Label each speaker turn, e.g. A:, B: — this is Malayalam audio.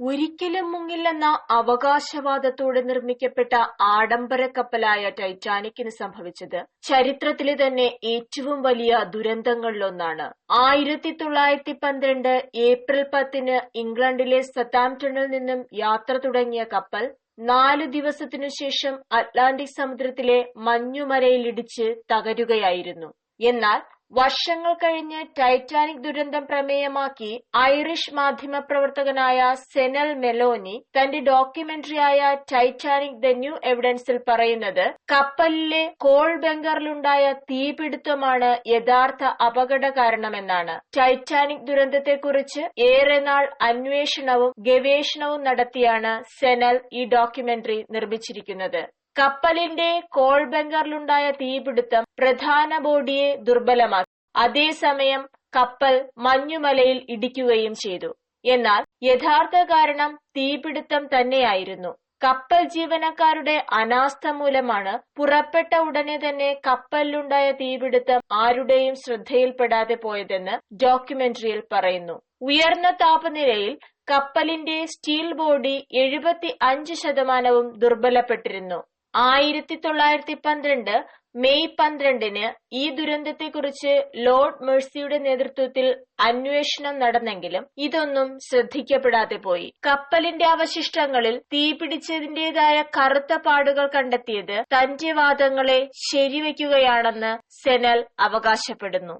A: ഒരിക്കലും മുങ്ങില്ലെന്ന അവകാശവാദത്തോടെ നിർമ്മിക്കപ്പെട്ട ആഡംബര കപ്പലായ ടൈറ്റാനിക്കിന് സംഭവിച്ചത് ചരിത്രത്തിലെ തന്നെ ഏറ്റവും വലിയ ദുരന്തങ്ങളിലൊന്നാണ്. ആയിരത്തി തൊള്ളായിരത്തി പന്ത്രണ്ട് ഏപ്രിൽ പത്തിന് ഇംഗ്ലണ്ടിലെ സതാംപ്ടണിൽ നിന്നും യാത്ര തുടങ്ങിയ കപ്പൽ നാല് ദിവസത്തിനു ശേഷം അറ്റ്ലാന്റിക് സമുദ്രത്തിലെ മഞ്ഞുമരയിലിടിച്ച് തകരുകയായിരുന്നു. എന്നാൽ വർഷങ്ങൾ കഴിഞ്ഞ് ടൈറ്റാനിക് ദുരന്തം പ്രമേയമാക്കി ഐറിഷ് മാധ്യമപ്രവർത്തകനായ സെനൽ മെലോനി തന്റെ ഡോക്യുമെന്ററിയായ ടൈറ്റാനിക് ദ ന്യൂ എവിഡൻസിൽ പറയുന്നത് കപ്പലിലെ കോൾ ബംഗറിലുണ്ടായ തീപിടുത്തമാണ് യഥാർത്ഥ അപകട കാരണമെന്നാണ്. ടൈറ്റാനിക് ദുരന്തത്തെക്കുറിച്ച് ഏറെ നാൾ അന്വേഷണവും ഗവേഷണവും നടത്തിയാണ് സെനൽ ഈ ഡോക്യുമെന്ററി നിർമ്മിച്ചിരിക്കുന്നത്. കപ്പലിന്റെ കോൾ ബംഗറിലുണ്ടായ തീപിടുത്തം പ്രധാന ബോഡിയെ ദുർബലമാക്കി. അതേസമയം കപ്പൽ മഞ്ഞുമലയിൽ ഇടിക്കുകയും ചെയ്തു. എന്നാൽ യഥാർത്ഥ കാരണം തീപിടുത്തം തന്നെയായിരുന്നു. കപ്പൽ ജീവനക്കാരുടെ അനാസ്ഥ മൂലമാണ് പുറപ്പെട്ട ഉടനെ തന്നെ കപ്പലിലുണ്ടായ തീപിടുത്തം ആരുടെയും ശ്രദ്ധയിൽപ്പെടാതെ പോയതെന്ന് ഡോക്യുമെന്ററിയിൽ പറയുന്നു. ഉയർന്ന താപനിലയിൽ കപ്പലിന്റെ സ്റ്റീൽ ബോഡി എഴുപത്തി അഞ്ച് ശതമാനവും ദുർബലപ്പെട്ടിരുന്നു. ആയിരത്തി തൊള്ളായിരത്തി പന്ത്രണ്ട് മെയ് പന്ത്രണ്ടിന് ഈ ദുരന്തത്തെക്കുറിച്ച് ലോർഡ് മെഴ്സിയുടെ നേതൃത്വത്തിൽ അന്വേഷണം നടന്നെങ്കിലും ഇതൊന്നും ശ്രദ്ധിക്കപ്പെടാതെ പോയി. കപ്പലിന്റെ അവശിഷ്ടങ്ങളിൽ തീപിടിച്ചതിന്റേതായ കറുത്ത പാടുകൾ കണ്ടെത്തിയത് തന്റെ വാദങ്ങളെ ശരിവയ്ക്കുകയാണെന്ന് സെനൽ അവകാശപ്പെടുന്നു.